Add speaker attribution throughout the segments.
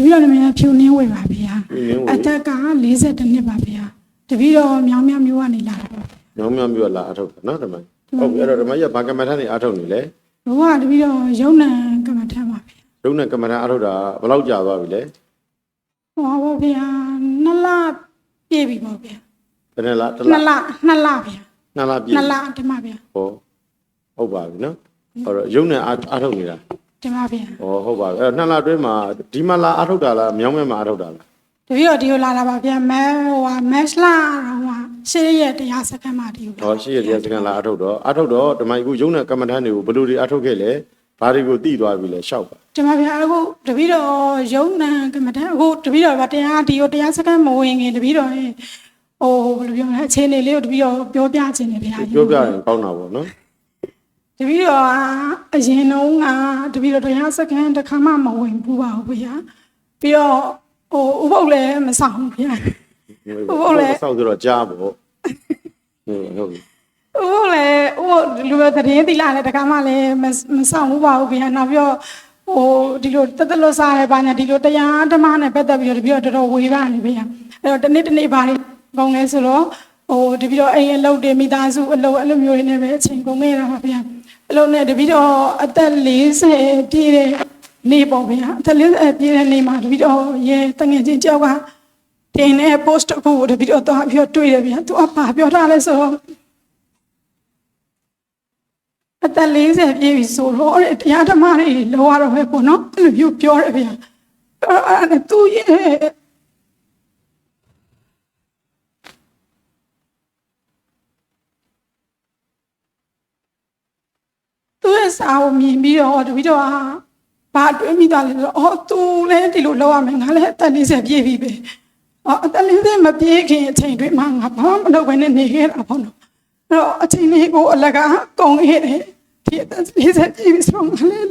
Speaker 1: တပည့်တော်နာမည်ကဖြူနှင်းဝေပါဗျာ
Speaker 2: ဒီနင်း
Speaker 1: အ
Speaker 2: ကို
Speaker 1: သက်က42နှစ်ပါဗျာတပည့်တော်မြောင်းမြောင်းမျိုးကနေလာတာပါ
Speaker 2: ညောင်းမြောင်းပြောလာအထုတ်တာနော်ဓမ္မဟုတ်ပြီအဲ့တော့ဓမ္မကြီးကဘာကမ္မထာနေအထုတ်နေလဲ
Speaker 1: ဘဝတပည့်တော်ယုံနံကမ္မထမ်းပါဗျာ
Speaker 2: ရုံနဲ့ကမ္မထာအထုတ်တာဘယ်လောက်ကြာသွားပြီလဲ
Speaker 1: ဟောပါဗျာနှစ်လပြည့်ပြီပေါ့ဗျာ
Speaker 2: ဘယ်နဲ့လားတစ်လ
Speaker 1: နှစ်လနှစ်လဗျာ
Speaker 2: နှစ်လပြည့်
Speaker 1: နှစ်လဒီမှာဗျာ
Speaker 2: ဟောဟုတ်ပါပြီနော်အဲ့တော့ရုံနဲ့အအထုတ်နေတာ
Speaker 1: ဒီမှာဗျာ
Speaker 2: ဟောဟုတ်ပါပြီအဲ့တော့နှစ်လအတွင်းမှာဒီမှာလာအထုတ်တာလားမြောင်းမဲမှာအထုတ်တာလား
Speaker 1: တပည့်တော်ဒီကိုလာတာပါဗျာမဲဟိုဟာမက်စလာတော့ဟာရှေ့ရက်တရားစခန်းမှာဒီကို
Speaker 2: ဟောရှိရတဲ့စကန်လာအထုတ်တော့အထုတ်တော့ဓမ္မကြီးကရုံနဲ့ကမ္မထာတွေကိုဘယ်လိုတွေအထုတ်ခဲ့လဲဘာတွေကိုသိသွားပြီလဲရှောက်ပါ
Speaker 1: ဒီမှာဗျာအခုတပည့်တော်ယုံနံကမ္မထမ်းအခုတပည့်တော်ကတရားဒီကိုတရားစခန်းမဝင်ခင်တပည့်တော်ရဲ့ဟိုဘယ်လိုပြောမလဲအခြေအနေလေးကိုတပည့်တော်ပြောပြခြင်းတယ်ဗျာ
Speaker 2: ပြောပြရင်ကောင်းတာပေါ့နော်
Speaker 1: တပည့်တော်ကအရင်တုန်းကတပည့်တော်တရားစခန်းတစ်ခါမှမဝင်ဘူးပါဘူးဗျာပြီးတော့ဟိုဥပုပ်လည်းမဆောင်ဘူးဗျာဟုတ်လေ
Speaker 2: ဆောက်ဆိုတော့ကြားပေါ့ဟုတ်ဟုတ်ပြီ
Speaker 1: ဥပုပ်လည်းဥပုပ်လူမျိုးသတင်းတိလာလည်းတစ်ခါမှလည်းမမဆောင်ဘူးပါဘူးဗျာနောက်ပြီးတော့ဟိုဒီလိုတက်တက်လို့စားရပါညာဒီလိုတရားဓမ္မနဲ့ပတ်သက်ပြီးတော့တပည့်တော်တော်တော်ဝေဖန်နေဗျာအဲ့တော့တနေ့တနေ့ပါနေပုံလဲဆိုတော့ဟိုတပည့်တော်အိမ်အလုပ်တွေမိသားစုအလုပ်အဲ့လိုမျိုးတွေနဲ့ပဲအချိန်ကုန်ခဲ့တာပါဗျာ အဲ့လိုနဲ့တပည့်တော်အသက်40ပြည့်တဲ့နေ့ပေါ့ဗျာအသက်40ပြည့်တဲ့နေ့မှာတပည့်တော်ရေတငယ်ချင်းကြောက်ကတင်တဲ့ post တစ်ခုကိုတပည့်တော်သွားပြီးတော့တွေ့တယ်ဗျာသူကဘာပြောထားလဲဆိုတော့အသက်40ပြည့်ပြီဆိုတော့အဲ့တရားဓမ္မတွေလောရတော့ပဲပေါ့နော်အဲ့လိုမျိုးပြောတယ်ဗျာအဲ့အဲ့ဒါသူရဲ့ သူရဲ့စာကိုမြင်ပြီးတော့တပီတော့ဟာဘာတွေးမိသွားလဲဆိုတော့အော်သူလည်းဒီလိုလောက်ရမယ်ငါလည်းအသက်40ပြည့်ပြီပဲအော်အသက်40မပြည့်ခင်အချိန်တွေမှာငါဘာမှမလုပ်ဘဲနဲ့နေခဲ့တာပေါ့နော်အဲ့တော့အချိန်လေးကိုအလကားကောင်းခဲ့တယ်ဒီအသက်40ပြည့်ပြီဆိုတော့ငါလည်း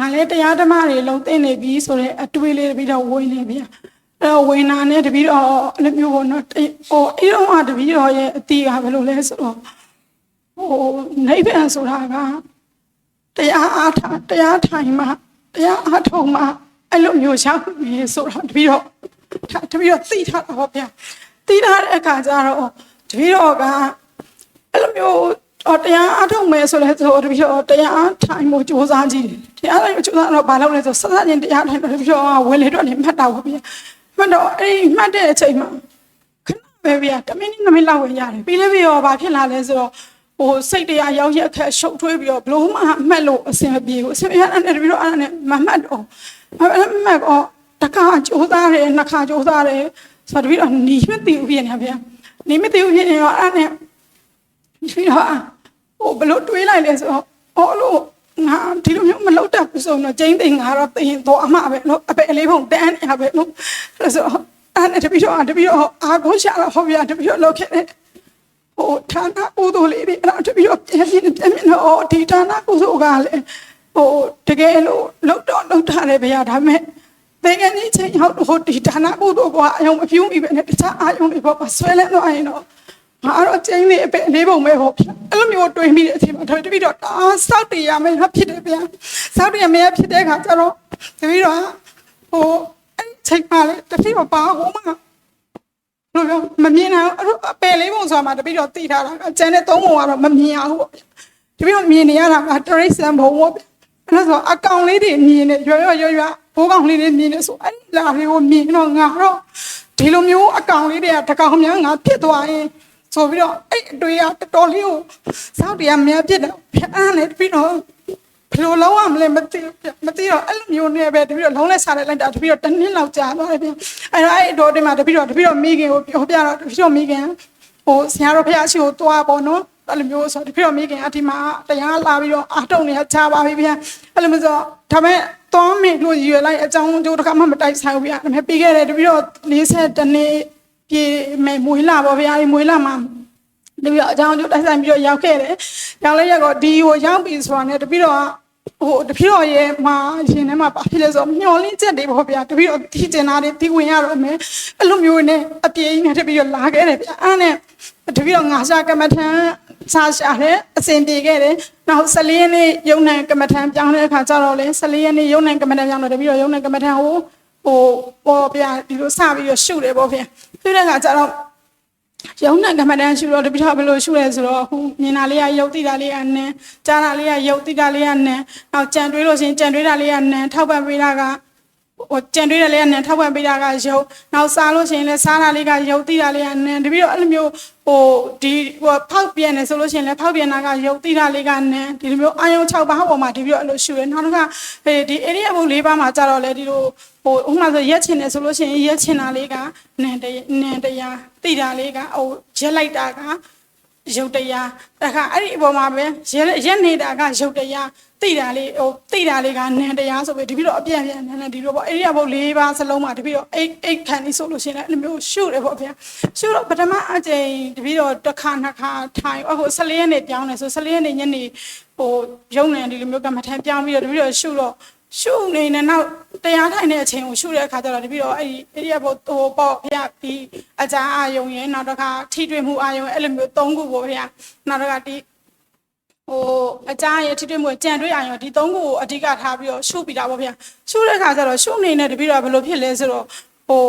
Speaker 1: ငါလည်းတရားဓမ္မတွေလုံးသိနေပြီဆိုတော့အတွေးလေးတပြီးတော့ဝင်နေပြီအဲ့တော့ဝင်နာနဲ့တပြီးတော့အဲ့လိုမျိုးပေါ့နော်တိဟိုအဲ့တော့ကတပြီးတော့ရဲ့အတီးကဘယ်လိုလဲဆိုတော့ဟိုနိဗ္ဗာန်ဆိုတာကတရားအားထားတရားထိုင်မှတရားအားထုတ်မှအဲ့လိုမျိုးရောက်နေဆိုတာတပီတော့ဒါတပီတော့သိထားတာပေါ့ဗျာသိထားတဲ့အခါကျတော့တပီတော့ကအဲ့လိုမျိုးအော်တရားအားထုတ်မယ်ဆိုလဲဆိုတပီတော့တရားထိုင်မှုစူးစမ်းကြည့်တယ် တရားထိုင်မှုစူးစမ်းတော့ဘာလုပ်လဲဆိုဆက်ဆက်ချင်းတရားထိုင်တော့တပီတော့ဝင်လေတော့နေမှတ်တာပေါ့ဗျာမှတ်တော့အဲ့ဒီမှတ်တဲ့အချိန်မှာခဏပဲဗျာတမင်းနမိတ်လောက်ဝင်ရတယ်ပြီးလည်းပြီးတော့ဘာဖြစ်လာလဲဆိုတော့ဟိုစိတ်တရားရောက်ရက်ခက်ရှုပ်ထွေးပြီးတော့ဘလို့မှအမှတ်လို့အဆင်မပြေဘူးအဆင်မပြေတဲ့ပြီးတော့အဲ့ဒါနဲ့မမှတ်တော့မမှတ်တော့တခါကြိုးစားတယ်နှစ်ခါကြိုးစားတယ်ဆိုတော့ပြီးတော့နီးမသိဘူးဖြစ်နေဗျာနီးမသိဘူးဖြစ်နေတော့အဲ့ဒါနဲ့ပြီးတော့ဟိုဘလို့တွေးလိုက်လဲဆိုတော့အော်လို့ ငါဒီလိုမျိုးမလုပ်တတ်ဘူးဆိုတော့ကျင်းသိငါတော့တင်တော့အမှပဲလို့အပဲအလေးဖုံတန်းနေရပဲလို့အဲ့ဆိုအဲ့နဲ့တပီတော့တပီတော့အာကိုရှာတော့ဟောဗျာတပီတော့လောက်ခဲ့တယ်ဟိုဌာနကုသိုလ်လေးတွေအဲ့တော့တပီတော့ပြန်ပြင်းပြန်ပြင်းတော့ဒီဌာနကုသိုလ်ကလည်းဟိုတကယ်လို့လောက်တော့လောက်ထားတယ်ဗျာဒါပေမဲ့တေငယ်ကြီးချင်းရောက်ဟိုဒီဌာနကုသိုလ်ကအယုံမပြူးမိပဲနဲ့တခြားအာယုံတွေပေါ့ဆွဲလဲတော့အရင်တော့ ငါတော့ကျင်းလေးအပဲလေးပုံပဲပေါ့ဗျာအဲ့လိုမျိုးတွေးမိတဲ့အချိန်မှာဒါတပီတော့တာစောက်တရမယ်ဖြစ်တယ်ဗျာစောက်တရမယ်ဖြစ်တဲ့အခါကျတော့တပီတော့ဟိုအဲ့ချိန်မှလည်းတတိမပါဟိုမှာဘယ်လိုပြောမမြင်အောင်အဲ့လိုအပယ်လေးပုံဆိုတာမှတပိတော့သိထားတာအကျန်တဲ့သုံးပုံကတော့မမြင်အောင်ပေါ့တပိတော့မြင်နေရတာကတရိတ်ဆန်ဘုံပေါ့အဲ့ဒါဆိုအကောင်လေးတွေမြင်နေရွရွရွရွဘိုးကောင်လေးတွေမြင်နေဆိုအဲ့ဒီလာလေးကိုမြင်တော့ငါတော့ဒီလိုမျိုးအကောင်လေးတွေကတကောင်များငါဖြစ်သွားရင် ဆိုပြီးတော့အဲ့အတွေ့အတော်တော်လေးကိုစောက်တရားများဖြစ်တယ်ဖျက်နေပြီးတော့ဘယ်လိုလုံးဝမလဲမသိဘူးမသိတော့အဲ့လိုမျိုးနဲ့ပဲတပြီးတော့လုံးလဲစားလိုက်တာတပြီးတော့တစ်နှစ်လောက်ကြာသွားတယ်ပြန်အဲ့တော့အဲ့အတော်တင်မှာတပြီးတော့တပြီးတော့မိခင်ကိုပြောပြတော့တပြီးတော့မိခင်ဟိုဆရာတော်ဖះရှိကိုတွားပေါ့နော်အဲ့လိုမျိုးဆိုတပြီးတော့မိခင်အဒီမှာတရားလာပြီးတော့အာတုံနေချပါပြီဗျာအဲ့လိုမျိုးဆိုဒါမဲ့တောင်းမင်းလို့ရွယ်လိုက်အကြောင်းကျိုးတစ်ခါမှမတိုက်ဆိုင်ဘူးဗျာဒါမဲ့ပြီးခဲ့တယ်တပြီးတော့40တနေ့ ပြေမယ်မွေးလာပေါ့ဗျာဒီမွေးလာမှာတပီတော့အကြောင်းကျိုးတိုက်ဆိုင်ပြီးတော့ရောက်ခဲ့တယ်။ရောက်လဲရောက်တော့ဒီကိုရောက်ပြီဆိုတာနဲ့တပီတော့ဟိုတပြည့်တော်ရဲ့မှာရှင်ထဲမှာပါဖြစ်လဲဆိုတော့မျောလင်းချက်တွေပေါ့ဗျာတပြည့်တော်တီးကျင်တာတွေတီးဝင်ရတော့မယ်အဲ့လိုမျိုးနဲ့အပြေးနဲ့တပြည့်တော်လာခဲ့တယ်ဗျာအဲ့နဲ့တပြည့်တော်ငါရှာကမ္မထန်စားရှာတယ်အစဉ်ပြေခဲ့တယ်နောက်14ရက်နေ့ရုံနိုင်ကမ္မထန်ပြောင်းတဲ့အခါကျတော့လေ14ရက်နေ့ရုံနိုင်ကမ္မထန်ပြောင်းတော့တပြည့်တော်ရုံနိုင်ကမ္မထန်ဟို ဟိုပေါ်ဗျာဒီလိုစပြီးတော့ရှုတယ်ပေါ့ဗျာရှုတဲ့အခါကျတော့ရုံနဲ့ကမ္မတန်းရှုတော့တပိထောက်ဘယ်လိုရှုလဲဆိုတော့အခုမြင်တာလေးကရုပ်တိတာလေးကနန်းကြားတာလေးကရုပ်တိတာလေးကနန်းနောက်ကြံတွေးလို့ရှရင်ကြံတွေးတာလေးကနန်းထောက်ပံ့ပေးတာကဟိုကြံတွေးတာလေးကနန်းထောက်ပံ့ပေးတာကရုပ်နောက်စားလို့ရှရင်လည်းစားတာလေးကရုပ်တိတာလေးကနန်းတပိတော့အဲ့လိုမျိုး ဟိုဒီဟိုဖောက်ပြန်နေဆိုလို့ရှရင်လည်းဖောက်ပြန်တာကရုပ်တိတာလေးကနန်းဒီလိုမျိုးအာယုံ6ပါးဟောပေါ်မှာဒီပြီးတော့အဲ့လိုရှုတယ်နောက်တစ်ခါဒီ area ဘုတ်၄ပါးမှာကြတော့လေဒီလိုဟိုဥပမာဆိုရက်ချင်တယ်ဆိုလို့ရှရင်ရက်ချင်တာလေးကနန်းတနန်းတရားတိတာလေးကဟိုရက်လိုက်တာကရုပ်တရားတခါအဲ့ဒီအပေါ်မှာပဲရက်ရက်နေတာကရုပ်တရား သိတာလေးဟိုသိတာလေးကနံတရားဆိုပြီးတပိတော့အပြည့်အပြည့်နန်းနန်းဒီလိုပေါ့အဲ့ဒီကဘုတ်၄ပါးစလုံးမှာတပိတော့အိတ်အိတ်ခံနေဆိုလို့ရှိရင်လည်းအဲ့လိုမျိုးရှုတယ်ပေါ့ဗျာရှုတော့ပထမအကြိမ်တပိတော့တစ်ခါနှစ်ခါထိုင်ဟို14ရက်နေပြောင်းတယ်ဆို14ရက်နေညနေဟိုရုံနံဒီလိုမျိုးကမ္မထန်ပြောင်းပြီးတော့တပိတော့ရှုတော့ရှုနေနေနောက်တရားထိုင်တဲ့အချိန်ကိုရှုတဲ့အခါကျတော့တပိတော့အဲ့ဒီအဲ့ဒီကဘုတ်ဟိုပေါ့ဗျာပြီးအကြအာယုံရဲ့နောက်တစ်ခါထိတွေ့မှုအာယုံရဲ့အဲ့လိုမျိုး၃ခုပေါ့ဗျာနောက်တစ်ခါဒီ ဟိုအကြရဲ့ထိတွေ့မှုကြံတွေ့အောင်ဒီသုံးခုကိုအဓိကထားပြီးတော့ရှုပ်ပြီးတာပေါ့ဗျာရှုတဲ့ခါကျတော့ရှုပ်နေတဲ့တပည့်တော်ဘယ်လိုဖြစ်လဲဆိုတော့ဟို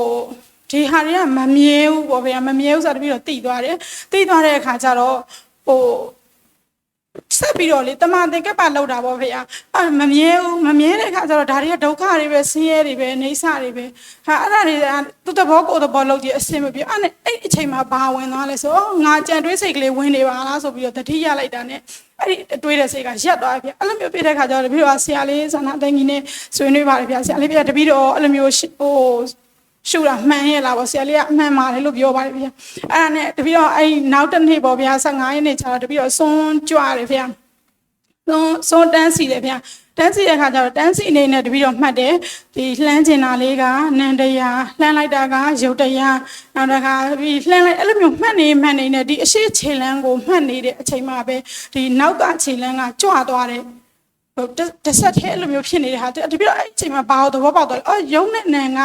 Speaker 1: ဒီဟာတွေကမမြဲဘူးပေါ့ဗျာမမြဲဘူးဆိုတော့တပည့်တော်တိသွားတယ်တိသွားတဲ့အခါကျတော့ဟို ဆက်ပြီးတော့လေတမန်တင်ကပ်ပါလောက်တာပေါ့ဗျာအဲမမြဲဘူးမမြဲတဲ့အခါကျတော့ဒါတွေကဒုက္ခတွေပဲဆင်းရဲတွေပဲနေဆတွေပဲဟာအဲ့ဒါတွေကသူ့တဘောကိုယ်တဘောလောက်ကြီးအစင်မပြေအဲ့နဲ့အဲ့ဒီအချိန်မှာဘာဝင်သွားလဲဆိုတော့ငါကြံတွေးစိတ်ကလေးဝင်နေပါလားဆိုပြီးတော့တတိယလိုက်တာနဲ့အဲ့ဒီအတွေးတဲ့စိတ်ကရက်သွားပြီအဲ့လိုမျိုးပြတဲ့ခါကျတော့တပည့်တော်ဆရာလေးဆန္ဒတန်ကြီးနဲ့ဆွေးနွေးပါတယ်ဗျာဆရာလေးပြတပည့်တော်အဲ့လိုမျိုးဟို ရှူတာမှန်ရဲ့လားပေါ့ဆရာလေးကအမှန်ပါတယ်လို့ပြောပါတယ်ဗျာအဲ့ဒါနဲ့တပည့်တော်အဲ့နောက်တစ်နေ့ပေါ့ဗျာ15ရက်နေ့ကျတော့တပည့်တော်စွန်းကြွတယ်ဗျာစွန်းစွန်းတန်းစီတယ်ဗျာတန်းစီတဲ့ခါကျတော့တန်းစီအနေနဲ့တပည့်တော်မှတ်တယ်ဒီလှမ်းကျင်တာလေးကနန္တရားလှမ်းလိုက်တာကရုပ်တရားနောက်တစ်ခါဒီလှမ်းလိုက်အဲ့လိုမျိုးမှတ်နေမှတ်နေနဲ့ဒီအရှိခြေလန်းကိုမှတ်နေတဲ့အချိန်မှာပဲဒီနောက်ကခြေလန်းကကြွသွားတယ်ဟိုတစ်တစ်ဆက်သေးအဲ့လိုမျိုးဖြစ်နေတဲ့ဟာတပြည့်တော့အဲ့ဒီအချိန်မှာဘာလို့သဘောပေါက်သွားလဲအော်ရုံနဲ့နန်က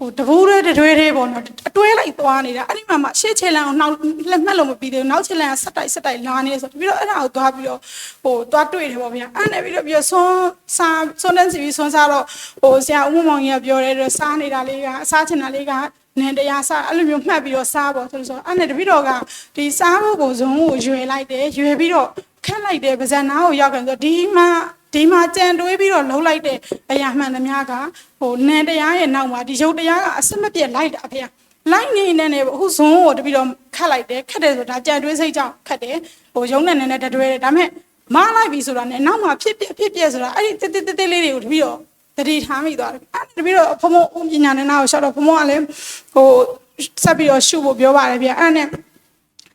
Speaker 1: ဟိုတဘူးတွေတွဲတွေပေါ့နော်အတွဲလိုက်သွားနေတာအဲ့ဒီမှာမှရှေ့ခြေလမ်းကိုနောက်လက်မှတ်လို့မပြီးသေးဘူးနောက်ခြေလမ်းကဆက်တိုက်ဆက်တိုက်လာနေဆိုတော့တပြည့်တော့အဲ့ဒါကိုသွားပြီးတော့ဟိုသွားတွေ့တယ်ပေါ့ဗျာအဲ့နဲ့ပြီးတော့ပြီးတော့ဆွန်းစားဆွန်းတန်းစီပြီးဆွန်းစားတော့ဟိုဆရာဦးမောင်ကြီးကပြောတယ်တော့စားနေတာလေးကအစားချင်တာလေးကနန်တရားစားအဲ့လိုမျိုးမှတ်ပြီးတော့စားပေါ့ဆိုတော့အဲ့နဲ့တပြည့်တော့ကဒီစားဖို့ကိုဇုံကိုရွယ်လိုက်တယ်ရွယ်ပြီးတော့ခက်လိုက်တယ်ပါဇက်နာကိုရောက်တယ်ဆိုတော့ဒီမှာ ဒီမှာကြံတွေးပြီးတော့လှုပ်လိုက်တဲ့အရာမှန်သမျှကဟိုနန်တရားရဲ့နောက်မှာဒီရုပ်တရားကအစမပြတ်လိုက်တာဖေ။လိုက်နေနေနေအခုဇွန်းကိုတပြီးတော့ခတ်လိုက်တယ်ခတ်တယ်ဆိုတော့ဒါကြံတွေးစိတ်ကြောင့်ခတ်တယ်ဟိုရုံနဲ့နေနဲ့တတွဲတယ်ဒါပေမဲ့မလိုက်ပြီဆိုတာနဲ့နောက်မှာဖြစ်ပြဖြစ်ပြဆိုတာအဲ့ဒီတိတိတိလေးတွေကိုတပြီးတော့တတိထားမိသွားတယ်အဲ့တပြီးတော့ဖမုံပညာနဲ့နာကိုရှောက်တော့ဖမုံကလည်းဟိုဆက်ပြီးတော့ရှုဖို့ပြောပါတယ်ဗျအဲ့နဲ့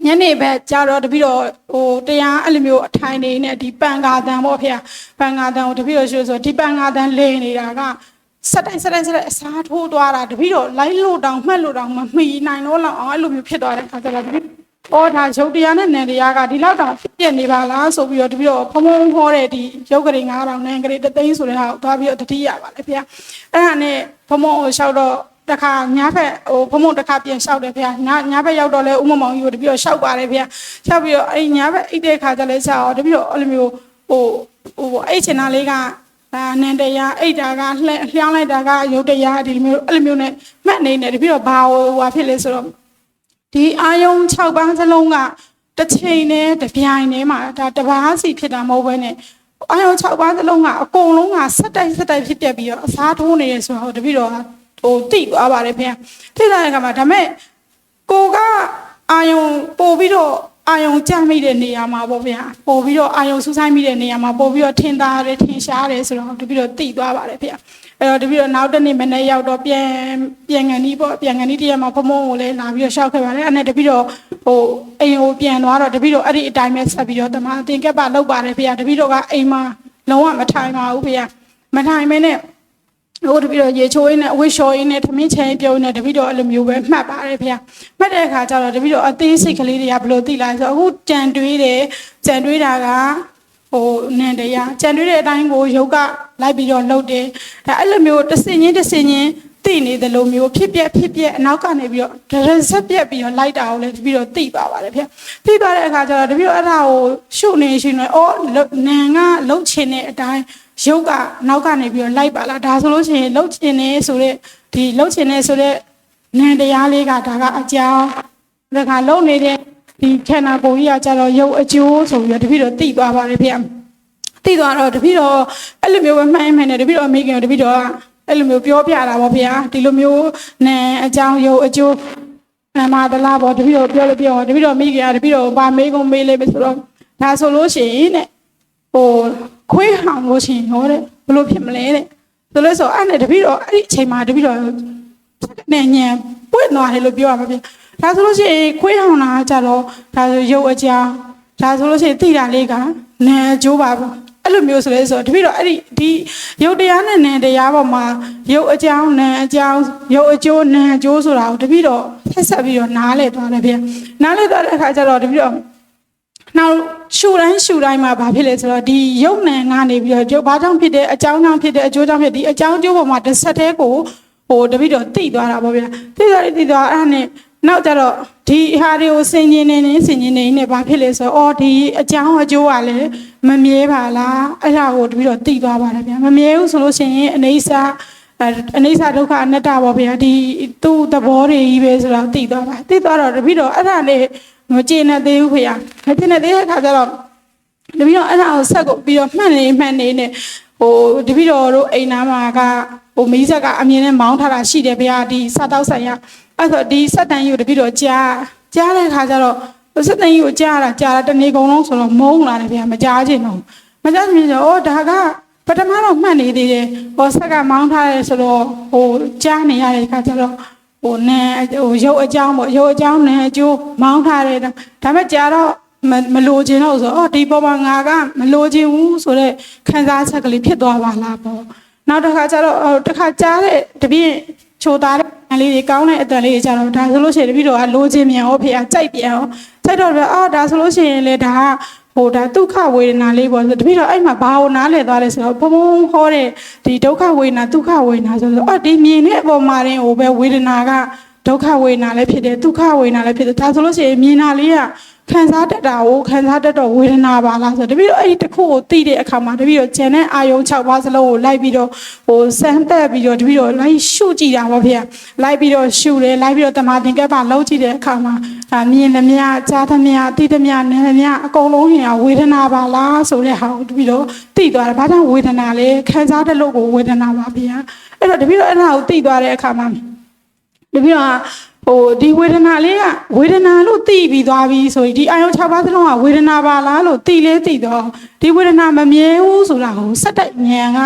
Speaker 1: ညနေဘက်ကြတော့တပိတော့ဟိုတရားအဲ့လိုမျိုးအထိုင်နေနဲ့ဒီပန်ကာတန်ပေါ့ဖေပန်ကာတန်ကိုတပိတော့ရှိလို့ဆိုဒီပန်ကာတန်လေနေတာကစက်တိုင်းစက်တိုင်းစက်တိုင်းအစားထိုးသွားတာတပိတော့လိုက်လို့တောင်မှတ်လို့တောင်မမှီနိုင်တော့လောက်အောင်အဲ့လိုမျိုးဖြစ်သွားတဲ့အခါကျတော့တပိအော်ဒါရုပ်တရားနဲ့နံတရားကဒီလောက်တောင်ပြည့်နေပါလားဆိုပြီးတော့တပိတော့ဖုံဖုံဟောတဲ့ဒီရုပ်ကလေး9000နံကလေးတသိန်းဆိုတဲ့ဟာကိုသွားပြီးတော့တတိရပါလေဖေအဲ့ဒါနဲ့ဖုံဖုံကိုလျှောက်တော့ တခါညာဘက်ဟိုဖုံဖုံတခါပြန်လျှောက်တယ်ဗျာညာညာဘက်ရောက်တော့လဲဥမမောင်ကြီးကိုတပြည့်တော့လျှောက်ပါတယ်ဗျာလျှောက်ပြီးတော့အဲ့ညာဘက်အိတ်တဲ့ခါကျလဲဆက်အောင်တပြည့်တော့အဲ့လိုမျိုးဟိုဟိုအဲ့ချင်တာလေးကဒါနန်တရားအိတ်တာကလှဲလျှောင်းလိုက်တာကရုပ်တရားဒီလိုမျိုးအဲ့လိုမျိုးနဲ့မှတ်နေတယ်တပြည့်တော့ဘာဟိုဟာဖြစ်လဲဆိုတော့ဒီအာယုံ6ပါးစလုံးကတစ်ချိန်နဲ့တစ်ပြိုင်တည်းမှာဒါတပါးစီဖြစ်တာမဟုတ်ဘဲနဲ့အာယုံ6ပါးစလုံးကအကုန်လုံးကစက်တိုက်စက်တိုက်ဖြစ်ပြက်ပြီးတော့အစားထိုးနေရဆိုတော့တပည့်တော်က ဟိုတိသွားပါတယ်ဖေ။တိလာတဲ့အခါမှာဒါမဲ့ကိုကအာယုံပို့ပြီးတော့အာယုံကြမိတဲ့နေရာမှာပေါ့ဗျာ။ပို့ပြီးတော့အာယုံစူးစိုင်းမိတဲ့နေရာမှာပို့ပြီးတော့ထင်သာတယ်ထင်ရှားတယ်ဆိုတော့တပည့်တော်တိသွားပါတယ်ဖေ။အဲ့တော့တပည့်တော်နောက်တစ်နေ့မနေ့ရောက်တော့ပြန်ပြန်ကန်ဒီပေါ့ပြန်ကန်ဒီတရက်မှာဖမုံကိုလည်းလာပြီးတော့ရှောက်ခဲ့ပါတယ်။အဲ့နဲ့တပည့်တော်ဟိုအိမ်ကိုပြန်သွားတော့တပည့်တော်အဲ့ဒီအတိုင်းပဲဆက်ပြီးတော့တမန်တင်ကက်ပါလောက်ပါတယ်ဖေ။တပည့်တော်ကအိမ်မှာလုံးဝမထိုင်ပါဘူးဖေ။မထိုင်မဲနဲ့ ဟိုတပည့်တော်ရေချိုးရင်းနဲ့အဝိရှော်ရင်းနဲ့သမင်းချင်ပြုံးနေတပည့်တော်အဲ့လိုမျိုးပဲမှတ်ပါတယ်ဖေ။မှတ်တဲ့အခါကျတော့တပည့်တော်အသေးစိတ်ကလေးတွေကဘယ်လိုသိလာလဲဆိုတော့အခုကြံတွေးတယ်ကြံတွေးတာကဟဟိုနန္တရားကြံတွေ့တဲ့အတိုင်းကိုယုတ်ကလိုက်ပြီးတော့လှုပ်တယ်ဒါအဲ့လိုမျိုးတစ်စင်ချင်းတစ်စင်ချင်းသိနေတယ်လို့မျိုးဖြစ်ပြက်ဖြစ်ပြက်အနောက်ကနေပြီးတော့ဒရဆက်ပြက်ပြီးတော့လိုက်တာကိုလည်းတပြီးတော့သိပါပါတယ်ဗျသိသွားတဲ့အခါကျတော့တပြီးတော့အဲ့ဒါကိုရှုနေရှုနေအော်နန်ကလှုပ်ချင်တဲ့အတိုင်း ယုတ်ကနောက်ကနေပြီးတော့လိုက်ပါလားဒါဆိုလို့ရှိရင်လှုပ်ချင်နေဆိုတဲ့ဒီလှုပ်ချင်နေဆိုတဲ့နန်တရားလေးကဒါကအကြောင်းဒါကလုံနေတဲ့ဒီခန္ဓာကိုယ်ကြီးကကြတော့ရုပ်အကျိုးဆိုပြီးတော့တပြီးတော့သိသွားပါတယ်ဗျသိသွားတော့တပြီးတော့အဲ့လိုမျိုးပဲမှန်းမှန်းနေတပြီးတော့မိခင်တပြီးတော့အဲ့လိုမျိုးပြောပြတာပေါ့ဗျာဒီလိုမျိုးနန်အကြောင်းရုပ်အကျိုးနမတလားပေါ့တပြီးတော့ပြောလို့ပြောတပြီးတော့မိခင်ကတပြီးတော့ဗာမေးကုန်မေးလိုက်ပြီဆိုတော့ဒါဆိုလို့ရှိရင်တဲ့ ဟိုခွေးဟောင်လို့ရှိရင်ဟောတဲ့ဘလို့ဖြစ်မလဲတဲ့ဆိုလို့ဆိုအဲ့နဲ့တပြီးတော့အဲ့ဒီအချိန်မှာတပြီးတော့နဲ့ညံပွင့်သွားတယ်လို့ပြောရမှာပြဒါဆိုလို့ရှိရင်ခွေးဟောင်တာကကြတော့ဒါဆိုရုပ်အကြောင်းဒါဆိုလို့ရှိရင်သိတာလေးကနံအကျိုးပါဘူးအဲ့လိုမျိုးဆိုလဲဆိုတော့တပိတော့အဲ့ဒီဒီရုပ်တရားနဲ့နံတရားပေါ်မှာရုပ်အကြောင်းနံအကြောင်းရုပ်အကျိုးနံအကျိုးဆိုတာကိုတပိတော့ဆက်ဆက်ပြီးတော့နားလဲသွားတယ်ဗျနားလဲသွားတဲ့အခါကျတော့တပိတော့ နောက်ရှူတိုင်းရှူတိုင်းမှာဘာဖြစ်လဲဆိုတော့ဒီယုံနံကနေပြီးတော့ရုပ်ဘာကြောင့်ဖြစ်တဲ့အကြောင်းကြောင့်ဖြစ်တဲ့အကျိုးကြောင့်ဖြစ်ဒီအကြောင်းအကျိုးပေါ်မှာတစ်ဆက်တည်းကိုဟိုတပိတော့တိတ်သွားတာပေါ့ဗျာတိတ်သွားတိတ်သွားအဲ့ဒါနဲ့နောက်ကြတော့ဒီဟာတွေကိုစင်ကျင်နေနေစင်ကျင်နေနေဘာဖြစ်လဲဆိုတော့အော်ဒီအကြောင်းအကျိုးကလည်းမမြဲပါလားအဲ့ဒါကိုတပိတော့တိတ်သွားပါတယ်ဗျာမမြဲဘူးဆိုလို့ရှိရင်အနေစာအနေစာဒုက္ခအနတ္တပေါ့ဗျာဒီသူ့သဘောတွေကြီးပဲဆိုတော့တိတ်သွားပါတိတ်သွားတော့တပိတော့အဲ့ဒါနဲ့ မကျေနပ်သေးဘူးဖေမကျေနပ်သေးတဲ့အခါကျတော့တပီတော့အဲ့ဒါကိုဆက်ကိုပြီးတော့မှတ်နေမှတ်နေနဲ့ဟိုတပီတော့တို့အိမ်နာမှာကဟိုမီးဆက်ကအမြင်နဲ့မောင်းထားတာရှိတယ်ဗျာဒီစတောက်ဆိုင်ရအဲ့ဆိုဒီစက်တန်ကြီးကိုတပီတော့ကြားကြားတဲ့ခါကျတော့စက်တန်ကြီးကိုကြားတာကြားတာတနေ့ကုန်လုံးဆိုတော့မုန်းလာတယ်ဗျာမကြားချင်တော့မကြားချင်တော့အော်ဒါကပထမတော့မှတ်နေသေးတယ်ဟောဆက်ကမောင်းထားတယ်ဆိုတော့ဟိုကြားနေရတဲ့ခါကျတော့ ဟိုနဲဟိုရုပ်အကြောင်းပေါ့ရုပ်အကြောင်းနဲအကျိုးမောင်းထားတယ်ဒါပေမဲ့ကြားတော့မမလိုချင်တော့ဆိုအော်ဒီပေါ်မှာငါကမလိုချင်ဘူးဆိုတော့ခံစားချက်ကလေးဖြစ်သွားပါလားပေါ့နောက်တစ်ခါကျတော့အော်တစ်ခါကြားတဲ့တပြင်းချိုသားတဲ့အလေးတွေကောင်းတဲ့အတန်လေးတွေကျတော့ဒါဆိုလို့ရှိရင်တပြည့်တော့ကလိုချင်မြန်ဟောဖေကြိုက်ပြန်ဟောကြိုက်တော့ပြအော်ဒါဆိုလို့ရှိရင်လေဒါက ဟိုဒါဒုက္ခဝေဒနာလေးပေါ့ဆိုတပြည့်တော့အဲ့မှာဘာကိုနားလဲသွားလဲဆိုတော့ဘုံဘုံဟောတဲ့ဒီဒုက္ခဝေဒနာဒုက္ခဝေဒနာဆိုတော့အော်ဒီမြင်တဲ့အပေါ်မှာရင်ဟိုပဲဝေဒနာကဒုက္ခဝေဒနာလည်းဖြစ်တယ်ဒုက္ခဝေဒနာလည်းဖြစ်တယ်ဒါဆိုလို့ရှိရင်မြင်တာလေးက ခံစားတတ်တာကိုခံစားတတ်တော့ဝေဒနာပါလားဆိုတော့တပည့်တော့အဲ့ဒီတစ်ခုကိုသိတဲ့အခါမှာတပည့်တော့ဂျန်တဲ့အာယုံ6ပါးစလုံးကိုလိုက်ပြီးတော့ဟိုစမ်းတက်ပြီးတော့တပည့်တော့လိုက်ရှုကြည့်တာပေါ့ဖေ။လိုက်ပြီးတော့ရှုတယ်လိုက်ပြီးတော့တမာသင်္ကပ္ပလောက်ကြည့်တဲ့အခါမှာဒါမြင်သမျှကြားသမျှသိသမျှနားသမျှအကုန်လုံးဟင်ဝေဒနာပါလားဆိုတဲ့ဟာကိုတပည့်တော့သိသွားတယ်။ဘာကြောင့်ဝေဒနာလဲခံစားတဲ့လို့ကိုဝေဒနာပါဗျာ။အဲ့တော့တပည့်တော့အဲ့ဒါကိုသိသွားတဲ့အခါမှာတပြီးတော့ ဟိုဒီဝေဒနာလေးကဝေဒနာလို့သိပြီးသွားပြီဆိုရင်ဒီအာယုံ6ပါးစလုံးကဝေဒနာပါလားလို့သိလဲသိတော့ဒီဝေဒနာမမြဲဘူးဆိုတာကိုစက်တိုက်ဉာဏ်က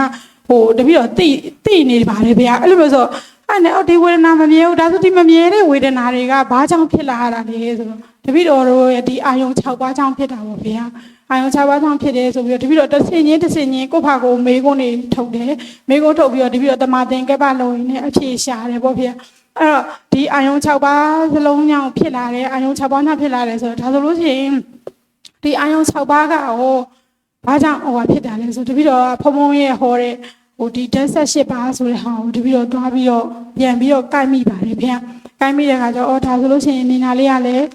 Speaker 1: ဟိုတပြီးတော့သိသိနေပါလေဗျာအဲ့လိုမျိုးဆိုအဲ့နဲ့အော်ဒီဝေဒနာမမြဲဘူးဒါဆိုဒီမမြဲတဲ့ဝေဒနာတွေကဘာကြောင့်ဖြစ်လာရတာလဲဆိုတော့တပြီးတော့တို့ရဲ့ဒီအာယုံ6ပါးကြောင့်ဖြစ်တာပေါ့ဗျာအာယုံ6ပါးကြောင့်ဖြစ်တယ်ဆိုပြီးတော့တပြီးတော့တစ်စင်ချင်းတစ်စင်ချင်းကိုယ့်ဖာကိုမေးခွန်းနေထုတ်တယ်မေးခွန်းထုတ်ပြီးတော့တပြီးတော့တမာတင်ကပ်ပါလုံးရင်းနဲ့အဖြေရှာတယ်ပေါ့ဗျာ အဲ့တော့ဒီအာယုံ6ပါးစလုံးညောင်းဖြစ်လာတယ်အာယုံ6ပါးညောင်းဖြစ်လာတယ်ဆိုတော့ဒါဆိုလို့ရှိရင်ဒီအာယုံ6ပါးကဟိုဘာကြောင့်ဟိုဟာဖြစ်တာလဲဆိုတပိတော့ဖုံဖုံရဲ့ဟောတဲ့ဟိုဒီတက်ဆက်8ပါးဆိုတဲ့ဟာကိုတပိတော့တွားပြီးတော့ပြန်ပြီးတော့ကိုက်မိပါတယ်ဗျ။ကိုက်မိတဲ့အခါကျတော့အော်ဒါဆိုလို့ရှိရင်နေနာလေးကလည်း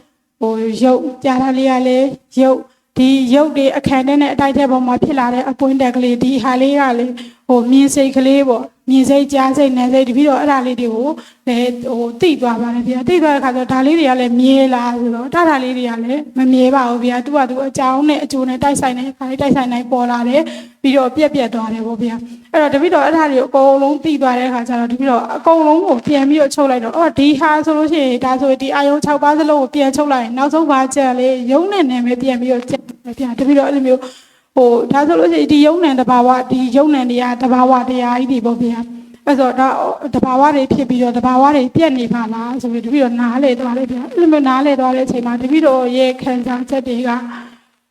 Speaker 1: ဟိုရုပ်ကြားတာလေးကလည်းရုပ်ဒီရုပ်တွေအခန်းထဲနဲ့အတိုက်ထဲပေါ်မှာဖြစ်လာတဲ့အပွင့်တက်ကလေးဒီဟာလေးကလေဟိုမြင်စိတ်ကလေးပေါ့မြင်စိတ်ကြားစိတ်နားစိတ်တပြီးတော့အဲ့ဒါလေးတွေကိုလည်းဟိုတိသွားပါတယ်ဗျာတိသွားတဲ့ခါကျတော့ဒါလေးတွေကလည်းမြဲလာဆိုတော့တဒါလေးတွေကလည်းမမြဲပါဘူးဗျာသူကသူအကြောင်းနဲ့အကျိုးနဲ့တိုက်ဆိုင်နေခါလေးတိုက်ဆိုင်နိုင်ပေါ်လာတယ်ပြီးတော့ပြက်ပြက်သွားတယ်ပေါ့ဗျာအဲ့တော့တပြီးတော့အဲ့ဒါတွေအကုန်လုံးတိသွားတဲ့ခါကျတော့တပြီးတော့အကုန်လုံးကိုပြန်ပြီးတော့ချုပ်လိုက်တော့အော်ဒီဟာဆိုလို့ရှိရင်ဒါဆိုရင်ဒီအာယုံ6ပါးစလုံးကိုပြန်ချုပ်လိုက်ရင်နောက်ဆုံးပါကြံလေရုံးနဲ့နာမည်ပြန်ပြီးတော့ကျက်တယ်ဗျာတပြီးတော့အဲ့လိုမျိုး ဟိုဒါဆိုလို့ရှိရင်ဒီယုံနံတဘာဝဒီယုံနံတရားတဘာဝတရားကြီးတွေပေါ့ဗျာအဲ့ဆိုတော့တဘာဝတွေဖြစ်ပြီးတော့တဘာဝတွေပြက်နေပါလားဆိုပြီးတပည့်တော့နားလေသွားတယ်ဗျာအဲ့လိုမျိုးနားလေသွားတဲ့အချိန်မှာတပည့်တော်ရဲ့ခံစားချက်တွေက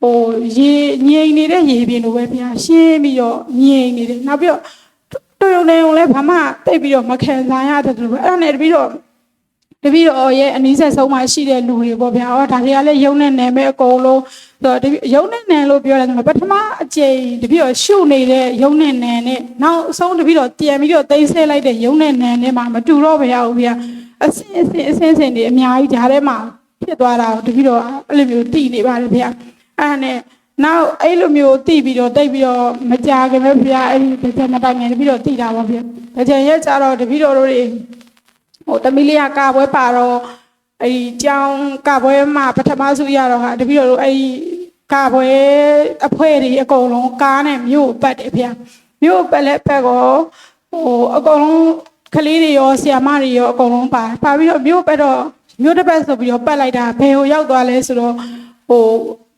Speaker 1: ဟိုရေငြိမ်နေတဲ့ရေပြင်လိုပဲဗျာရှင်းပြီးတော့ငြိမ်နေတယ်နောက်ပြီးတော့တော်ရုံနေုံလည်းဘာမှတိတ်ပြီးတော့မခံစားရတဲ့တူပဲအဲ့ဒါနဲ့တပည့်တော့ တပည့်တော်ရဲ့အနည်းဆက်ဆုံးမှရှိတဲ့လူတွေပေါ့ဗျာဟောဒါတွေကလည်းယုံနဲ့နယ်မဲ့အကုန်လုံးဆိုတော့တပည့်ယုံနဲ့နယ်လို့ပြောတယ်ဆိုတော့ပထမအကြိမ်တပည့်တော်ရှုနေတဲ့ယုံနဲ့နယ်နဲ့နောက်ဆုံးတပည့်တော်ပြန်ပြီးတော့သိမ်းဆဲလိုက်တဲ့ယုံနဲ့နယ်နဲ့မှမတူတော့ဗျာဟုတ်ဗျာအစင်းအစင်းအစင်းစင်းတွေအများကြီးဓာတ်ထဲမှာဖြစ်သွားတာကိုတပည့်တော်ကအဲ့လိုမျိုးတည်နေပါတယ်ဗျာအဲ့ဒါနဲ့နောက်အဲ့လိုမျိုးတည်ပြီးတော့တိတ်ပြီးတော့မကြခင်ပဲဗျာအဲ့ဒီတစ်ချက်မတိုင်ခင်တပည့်တော်တည်တာပါဗျာဒါကြရက်ကြတော့တပည့်တော်တို့တွေ ဟိုတမီလေးကကပွဲပါတော့အဲ့ဒီကြောင်းကပွဲမှာပထမဆုရတော့ဟာတပည့်တော်တို့အဲ့ဒီကပွဲအဖွဲတွေအကုန်လုံးကားနဲ့မြို့ကိုပတ်တယ်ဗျာမြို့ကိုပတ်လဲပတ်ကောဟိုအကုန်လုံးကလေးတွေရောဆရာမတွေရောအကုန်လုံးပါပါပြီးတော့မြို့ပတ်တော့မြို့တစ်ပတ်ဆိုပြီးတော့ပတ်လိုက်တာဘယ်ကိုရောက်သွားလဲဆိုတော့ဟို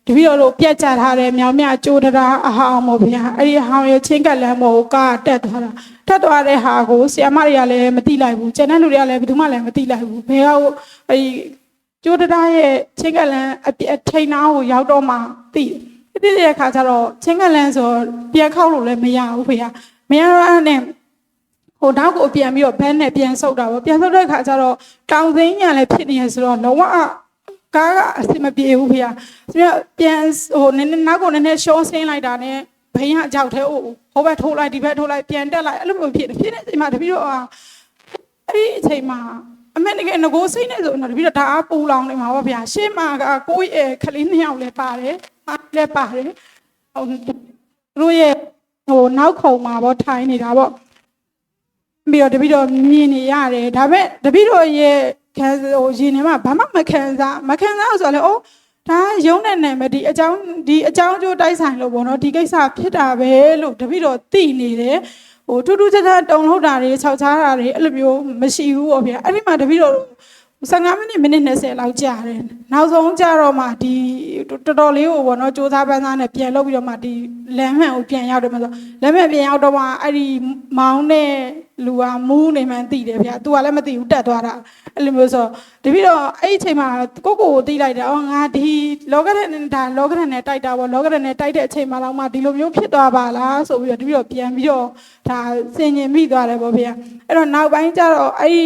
Speaker 1: တပည့်တော်တို့ပြက်ကြထားတဲ့မြောင်မြကျိုးတရားအဟောင်းမို့ဗျာအဲ့ဒီအဟောင်းရဲ့ချင်းကပ်လမ်းမို့ကားတက်သွားတာ တက်သွားတဲ့ဟာကိုဆီယမတွေကလည်းမတိလိုက်ဘူးကျန်တဲ့လူတွေကလည်းဘယ်သူမှလည်းမတိလိုက်ဘူးဘယ်ဟိုအဲ့ဒီကျိုးတရားရဲ့ချင်းကပ်လမ်းအပြအထိန်နာကိုရောက်တော့မှတိတိတဲ့အခါကျတော့ချင်းကပ်လမ်းဆိုပြန်ခောက်လို့လည်းမရဘူးဖေမရတော့နဲ့ဟိုနောက်ကိုပြန်ပြီးတော့ဘန်းနဲ့ပြန်ဆုပ်တာပေါ့ပြန်ဆုပ်တဲ့ခါကျတော့တောင်သိန်းညာလည်းဖြစ်နေရဆိုတော့လုံးဝကားကအဆင်မပြေဘူးဖေ။ဆိုတော့ပြန်ဟိုနည်းနည်းနောက်ကိုနည်းနည်းရှောင်းဆင်းလိုက်တာနဲ့ ဘိန်းကအကြောက်သေးဟိုဟိုဘက်ထိုးလိုက်ဒီဘက်ထိုးလိုက်ပြန်တက်လိုက်အဲ့လိုမျိုးဖြစ်နေဖြစ်နေချိန်မှာတပီတော့အဲ့ဒီအချိန်မှာအမေတကယ်ငကိုစိတ်နဲ့ဆိုတော့တပီတော့ဒါအားပူလောင်နေမှာပေါ့ဗျာရှေ့မှာကကိုယ့်ရဲ့ခလေးနှစ်ယောက်လည်းပါတယ်အားလည်းပါတယ်ဟိုသူတို့ရဲ့ဟိုနောက်ခုံမှာပေါ့ထိုင်နေတာပေါ့ပြီးတော့တပည့်တော်မြင်နေရတယ်ဒါပေမဲ့တပည့်တော်ရဲ့ခံဟိုရင်ထဲမှာဘာမှမခံစားမခံစားဘူးဆိုတော့လေအိုး ဒါရုံးနဲ့နယ်မဒီအကြောင်းဒီအကြောင်းကျိုးတိုက်ဆိုင်လို့ပေါ့နော်ဒီကိစ္စဖြစ်တာပဲလို့တပည့်တော်သိနေတယ်ဟိုထူးထူးခြားခြားတုံလှုပ်တာတွေခြောက်ခြားတာတွေအဲ့လိုမျိုးမရှိဘူးပေါ့ဗျာအဲ့ဒီမှာတပည့်တော်15မိနစ်မိနစ်20လောက်ကြာတယ်နောက်ဆုံးကြာတော့မှဒီတော်တော်လေးကိုပေါ့နော်စူးစမ်းပန်းစားနဲ့ပြန်လုပ်ပြီးတော့မှဒီလမ်းမှန်ကိုပြန်ရောက်တယ်မဆိုလမ်းမှန်ပြန်ရောက်တော့မှအဲ့ဒီမောင်းတဲ့ လူကမူးနေမှန်းသိတယ်ဗျာ तू ကလည်းမသိဘူးတက်သွားတာအဲ့လိုမျိုးဆိုတပည့်တော့အဲ့ဒီအချိန်မှာကိုကိုကိုသိလိုက်တယ်အော်ငါဒီလောကတဲ့ဒါလောကတဲ့နဲ့တိုက်တာပေါ့လောကတဲ့နဲ့တိုက်တဲ့အချိန်မှာတော့မှဒီလိုမျိုးဖြစ်သွားပါလားဆိုပြီးတော့တပည့်တော့ပြန်ပြီးတော့ဒါစင်ញင်မိသွားတယ်ပေါ့ဗျာအဲ့တော့နောက်ပိုင်းကျတော့အဲ့ဒီ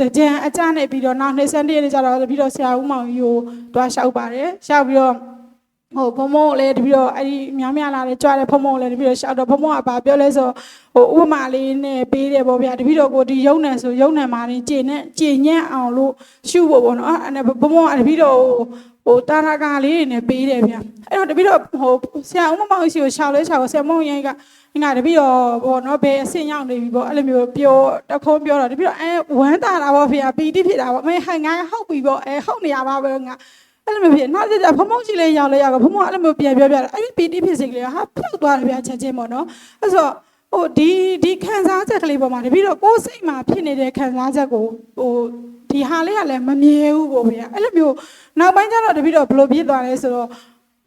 Speaker 1: တကြံအကြနဲ့ပြီးတော့နောက်22ရက်နေ့ကျတော့ပြီးတော့ဆရာဦးမောင်ကြီးကိုတွားလျှောက်ပါတယ်လျှောက်ပြီးတော့ ဟိုဘုံဘုံကိုလည်းတပြီးတော့အဲ့ဒီမြောင်းမြလာတယ်ကြွားတယ်ဘုံဘုံကိုလည်းတပြီးတော့လျှောက်တော့ဘုံဘုံကဘာပြောလဲဆိုဟိုဥပမာလေးနဲ့ပေးတယ်ပေါ့ဗျာတပြီးတော့ကိုဒီယုံနယ်ဆိုယုံနယ်မှာနေကျေနဲ့ကျေညံ့အောင်လို့ရှုဖို့ပေါ့နော်အဲ့ဒါဘုံဘုံကတပြီးတော့ဟိုတာရကာလေးတွေနဲ့ပေးတယ်ဗျာအဲ့တော့တပြီးတော့ဟိုဆရာဦးမောင်ကြီးကိုရှောက်လဲရှောက်ဆရာမောင်ရင်ကငါတပည့်တော့ဘောနော်ဘယ်အဆင့်ရောက်နေပြီပေါ့အဲ့လိုမျိုးပြောတခုံးပြောတော့တပည့်တော့အဲဝမ်းတာတာပေါ့ဖေပီတိဖြစ်တာပေါ့မင်းဟန်ငါဟုတ်ပြီပေါ့အဲဟုတ်နေရပါပဲငါ အဲ့လိုမျိုးဖြစ်နောက်ကျကျဖုံဖုံကြီးလေးရောက်လဲရောက်ဖုံဖုံအဲ့လိုမျိုးပြန်ပြောပြတာအဲ့ဒီပီတိဖြစ်စိတ်ကလေးဟာဖြုတ်သွားတယ်ဗျာချက်ချင်းပေါ့နော်အဲ့ဆိုဟိုဒီဒီခံစားချက်ကလေးပေါ်မှာတပည့်တော့ကိုယ်စိတ်မှာဖြစ်နေတဲ့ခံစားချက်ကိုဟိုဒီဟာလေးကလည်းမမြဲဘူးပေါ့ဗျာအဲ့လိုမျိုးနောက်ပိုင်းကျတော့တပည့်တော့ဘယ်လိုဖြစ်သွားလဲဆိုတော့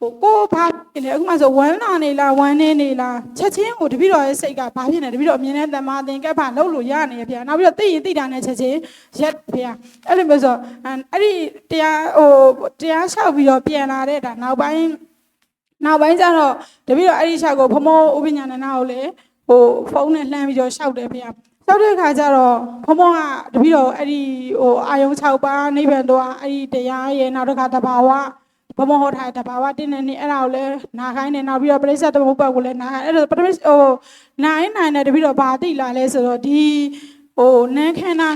Speaker 1: ဟိုကိုဘာဖြစ်လဲအခုမှဆိုဝမ်းနာနေလားဝမ်းနေနေလားချက်ချင်းကိုတပည့်တော်ရဲ့စိတ်ကဘာဖြစ်နေတပည့်တော်အမြင်နဲ့တမအသင်ကပ်ဖလှုပ်လို့ရနေရဗျာနောက်ပြီးတော့သိရင်သိတာနဲ့ချက်ချင်းရက်ဗျာအဲ့လိုမျိုးဆိုအဲ့ဒီတရားဟိုတရားလျှောက်ပြီးတော့ပြန်လာတဲ့ဒါနောက်ပိုင်းနောက်ပိုင်းကျတော့တပည့်တော်အဲ့ဒီလျှောက်ကိုဖမောဥပညာဏနာကိုလေဟိုဖုန်းနဲ့လှမ်းပြီးတော့လျှောက်တယ်ဗျာလျှောက်တဲ့အခါကျတော့ဖမောကတပည့်တော်အဲ့ဒီဟိုအာယုံ6ပါးနိဗ္ဗာန်တော့အဲ့ဒီတရားရဲ့နောက်တစ်ခါတဘာဝ ဘမဟောထားတဲ့ဘာဝတင်းနေနေအဲ့ဒါကိုလည်းနာခိုင်းနေနောက်ပြီးတော့ပရိစ္ဆေသမုပ္ပါကိုလည်းနာခိုင်းအဲ့ဒါပထမဟိုနိုင်နိုင်နဲ့တပြီးတော့ဘာသိလာလဲဆိုတော့ဒီဟိုနန်းခန္ဓာ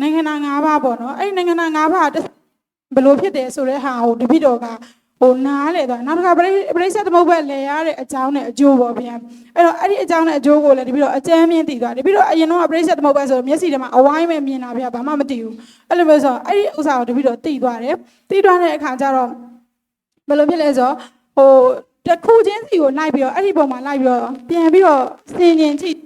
Speaker 1: နန်းခန္ဓာ၅ပါးပေါ့နော်အဲ့ဒီနန်းခန္ဓာ၅ပါးဘယ်လိုဖြစ်တယ်ဆိုတဲ့ဟာဟိုတပြီးတော့က ဟိုနားလေတော့နောက်တစ်ခါပရိပရိစ္ဆေသမုပ္ပါလဲရတဲ့အကြောင်းနဲ့အကျိုးပေါ့ဗျာအဲ့တော့အဲ့ဒီအကြောင်းနဲ့အကျိုးကိုလည်းတပြီးတော့အကျမ်းမြင့်သိသွားတယ်ပြီးတော့အရင်တော့ပရိစ္ဆေသမုပ္ပါဆိုတော့မျက်စိထဲမှာအဝိုင်းပဲမြင်တာဗျာဘာမှမသိဘူးအဲ့လိုမျိုးဆိုတော့အဲ့ဒီဥစ္စာကိုတပြီးတော့သိသွားတယ်သိသွားတဲ့အခါကျတော့ဘယ်လိုဖြစ်လဲဆိုတော့ဟိုတစ်ခုချင်းစီကိုလိုက်ပြီးတော့အဲ့ဒီပုံမှာလိုက်ပြီးတော့ပြန်ပြီးတော့ဆင်ញင်ကြည့်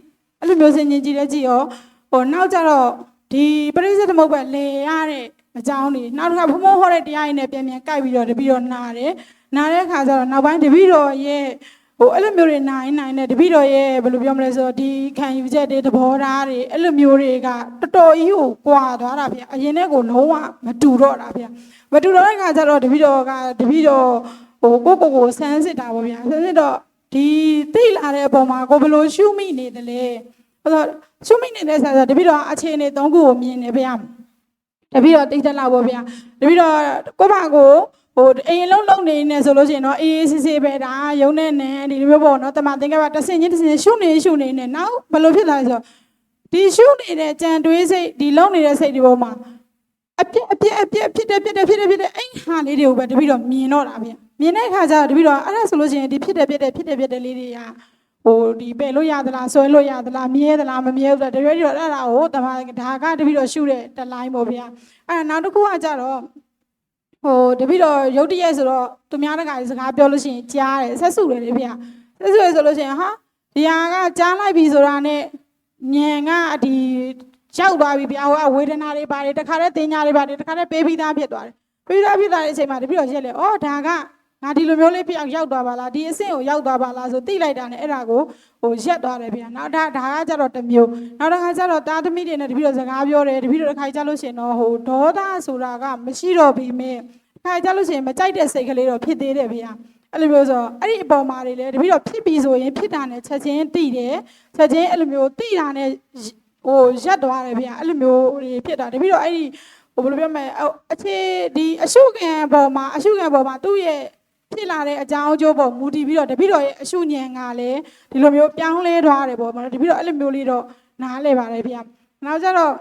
Speaker 1: အဲ့လိုမျိုးဆင်ញင်ကြည့်လဲကြည့်ရောဟိုနောက်ကြတော့ဒီပရိစ္ဆေသမုပ္ပါလေရတဲ့ အကြောင်းတွေနောက်တစ်ခါဘုံဘုံဟောတဲ့တရားရင်းနဲ့ပြန်ပြန်ကြိုက်ပြီးတော့တပည့်တော်နာတယ်နာတဲ့အခါကျတော့နောက်ပိုင်းတပည့်တော်ရဲ့ဟိုအဲ့လိုမျိုးတွေနိုင်နိုင်တဲ့တပည့်တော်ရဲ့ဘယ်လိုပြောမလဲဆိုတော့ဒီခံယူချက်တွေသဘောထားတွေအဲ့လိုမျိုးတွေကတော်တော်ကြီးကိုကွာသွားတာဗျအရင်နဲ့ကိုလုံးဝမတူတော့တာဗျမတူတော့တဲ့အခါကျတော့တပည့်တော်ကတပည့်တော်ဟိုကိုကိုကိုဆန်းစစ်တာပေါ့ဗျာဆန်းစစ်တော့ဒီသိလာတဲ့အပေါ်မှာကိုဘယ်လိုရှုမိနေတယ်လဲအဲ့တော့ရှုမိနေတဲ့ဆရာတပည့်တော်အခြေအနေ၃ခုကိုမြင်နေဗျာ တပည့်တော်တိတ်တက်လာပေါ့ဗျာတပည့်တော်ကိုယ့်ဘာကိုဟိုအိမ်လုံးလုံးနေနေဆိုလို့ရှိရင်တော့အေးအေးဆေးဆေးပဲဒါရုံနဲ့နဲ့ဒီလိုမျိုးပေါ့နော်တမန်သင်္ကပ္ပတဆင်ချင်းတဆင်ချင်းရှုနေရှုနေနေနောက်ဘယ်လိုဖြစ်လာလဲဆိုတော့ဒီရှုနေတဲ့ကြံတွေးစိတ်ဒီလုံးနေတဲ့စိတ်ဒီပေါ်မှာအပြက်အပြက်အပြက်ဖြစ်တယ်ဖြစ်တယ်ဖြစ်တယ်ဖြစ်တယ်အဲ့ဟာလေးတွေကိုပဲတပည့်တော်မြင်တော့တာဗျာမြင်တဲ့အခါကျတော့တပည့်တော်အဲ့ဒါဆိုလို့ရှိရင်ဒီဖြစ်တယ်ဖြစ်တယ်ဖြစ်တယ်ဖြစ်တယ်လေးတွေက ဟိုဒီပယ်လို့ရသလားဆွဲလို့ရသလားမြဲသလားမမြဲဘူးလားတပည့်တော်အဲ့ဒါကိုတမန်ဒါကတပည့်တော်ရှုတဲ့တလိုင်းပေါ့ဗျာအဲ့ဒါနောက်တစ်ခုကကြတော့ဟိုတပိတော့ရုတ်တရက်ဆိုတော့သူများတကာစကားပြောလို့ရှိရင်ကြားတယ်ဆက်စုတယ်လေဗျဆက်စုရဆိုလို့ရှိရင်ဟာဒီဟာကကြားလိုက်ပြီဆိုတာနဲ့ညံကဒီရောက်သွားပြီဗျဟိုကဝေဒနာတွေပါတယ်တခါတည်းတင်ညာတွေပါတယ်တခါတည်းပေးပြီးသားဖြစ်သွားတယ်ပေးပြီးသားဖြစ်သွားတဲ့အချိန်မှာတပိတော့ရက်လေဩဒါက ငါဒီလိုမျိုးလေးဖြစ်အောင်ရောက်သွားပါလားဒီအဆင့်ကိုရောက်သွားပါလားဆိုသိလိုက်တာနဲ့အဲ့ဒါကိုဟိုရက်သွားတယ်ဗျနောက်ဒါဒါကကြတော့တစ်မျိုးနောက်တစ်ခါကျတော့တာသမီတွေနဲ့တပိတော့စကားပြောတယ်တပိတော့တစ်ခါကြလို့ရှိရင်တော့ဟိုဒေါသဆိုတာကမရှိတော့ပြီမင်းခါကြလို့ရှိရင်မကြိုက်တဲ့စိတ်ကလေးတော့ဖြစ်သေးတယ်ဗျာအဲ့လိုမျိုးဆိုတော့အဲ့ဒီအပေါ်မှာတွေလေတပည့်တော့ဖြစ်ပြီဆိုရင်ဖြစ်တာနဲ့ချက်ချင်းတိတယ်ချက်ချင်းအဲ့လိုမျိုးတိတာနဲ့ဟိုရက်သွားတယ်ဗျာအဲ့လိုမျိုးတွေဖြစ်တာတပည့်တော့အဲ့ဒီဟိုဘယ်လိုပြောမလဲအော်အခြေဒီအရှုခံပေါ်မှာအရှုခံပေါ်မှာသူ့ရဲ့ ဖြစ်လာတဲ့အကြောင်းအကျိုးပေါ်မူတည်ပြီးတော့တပည့်တော်ရဲ့အရှုညံကလည်းဒီလိုမျိုးပြောင်းလဲသွားတယ်ပေါ့မလားတပည့်တော်အဲ့လိုမျိုးလေးတော့နားလဲပါတယ်ဗျာနောက်ကျတော့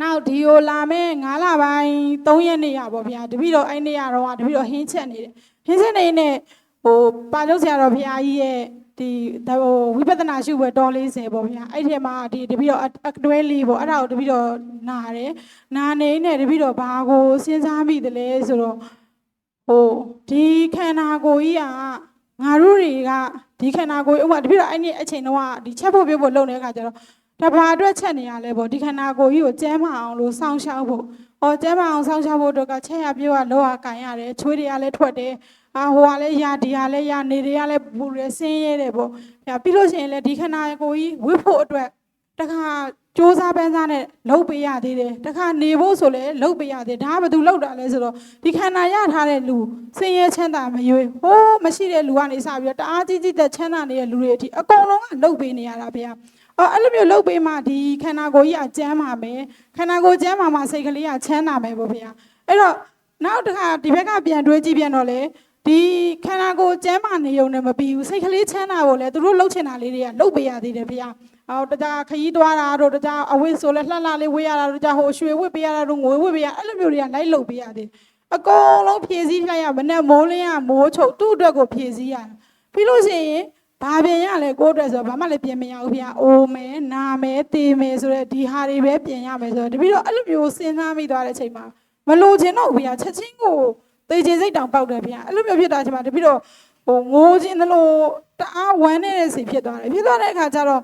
Speaker 1: နောက်ဒီကိုလာမဲ့9လပိုင်း3ရက်နေ့ရပါဗျာတပည့်တော်အဲ့နေ့ရတော့တပည့်တော်ဟင်းချက်နေတယ်ဟင်းချက်နေနေဟိုပါချုပ်ဆရာတော်ဘုရားကြီးရဲ့ဒီဟိုဝိပဿနာရှုပွဲတော်40ပေါ့ဗျာအဲ့ဒီမှာဒီတပည့်တော်အတွဲလေးပေါ့အဲ့ဒါကိုတပည့်တော်နာတယ်နာနေနေတပည့်တော်ဘာကိုစဉ်းစားမိတယ်လဲဆိုတော့ ဟိုဒီခန္ဓာကိုယ်ကြီးကငါတို့တွေကဒီခန္ဓာကိုယ်ဥပမာတပည့်တော်အဲ့ဒီအချိန်တော့ဒီချက်ဖို့ပြုတ်ဖို့လုပ်နေတဲ့အခါကျတော့တဘာအတွက်ချက်နေရလဲပေါ့ဒီခန္ဓာကိုယ်ကြီးကိုကျဲမအောင်လို့စောင့်ရှောက်ဖို့။အော်ကျဲမအောင်စောင့်ရှောက်ဖို့အတွက်ကချက်ရပြေးကလောကကန်ရတယ်ချွေးတွေကလည်းထွက်တယ်။အာဟိုကလည်းရဒီကလည်းရနေတွေကလည်းပူရဆင်းရဲတယ်ပေါ့။ဒါပြီးလို့ရှိရင်လည်းဒီခန္ဓာကိုယ်ကြီးဝစ်ဖို့အတွက်တခါ စူးစမ်းပန်းစားနဲ့လှုပ်ပေးရသေးတယ်။တခါနေဖို့ဆိုလည်းလှုပ်ပေးရသေးတယ်။ဒါကဘာလို့လှုပ်တာလဲဆိုတော့ဒီခန္ဓာရထားတဲ့လူဆင်းရဲချမ်းသာမရွေးဟိုးမရှိတဲ့လူကနေစပြီးတော့တအားကြီးကြီးသက်ချမ်းသာနေတဲ့လူတွေအထိအကုန်လုံးကလှုပ်ပေးနေရတာဗျာ။အော်အဲ့လိုမျိုးလုပ်ပေးမှဒီခန္ဓာကိုယ်ကြီးကကျမ်းပါမယ်ခန္ဓာကိုယ်ကျမ်းပါမှစိတ်ကလေးကချမ်းသာမယ်ပေါ့ဗျာအဲ့တော့နောက်တစ်ခါဒီဘက်ကပြန်တွေးကြည့်ပြန်တော့လေဒီခန္ဓာကိုယ်ကျမ်းမာနေုံနဲ့မပြီးဘူးစိတ်ကလေးချမ်းသာဖို့လေသူတို့လှုပ်ချင်တာလေးတွေကလှုပ်ပေးရသေးတယ်ဗျာ အော်တခြားခရီးသွားတာတို့တခြားအဝိဆိုလဲလှလှလေးဝေးရတာတို့တခြားဟိုရွှေဝစ်ပေးရတာတို့ငွေဝစ်ပေးရအဲ့လိုမျိုးတွေကလိုက်လှုပ်ပေးရသေးတယ်အကုန်လုံးဖြည့်ဆည်းလိုက်ရမနဲ့မိုးလင်းရမိုးချုပ်သူ့အတွက်ကိုဖြည့်ဆည်းရတာပြီးလို့ရှိရင်ဘာပြင်ရလဲကိုယ့်အတွက်ဆိုတော့ဘာမှလည်းပြင်မရဘူးဗျာအိုးမယ်နာမယ်တေးမယ်ဆိုတော့ဒီဟာတွေပဲပြင်ရမယ်ဆိုတော့တပည့်တော့အဲ့လိုမျိုးစဉ်းစားမိသွားတဲ့အချိန်မှာမလို့ချင်တော့ဘူးဗျာချက်ချင်းကိုတေချင်စိတ်တောင်ပေါက်တယ်ဗျာအဲ့လိုမျိုးဖြစ်တာချိန်မှာတပည့်တော့ဟိုငိုးခြင်းသလိုတအားဝမ်းနေတဲ့စိတ်ဖြစ်သွားတယ်ဖြစ်သွားတဲ့အခါကျတော့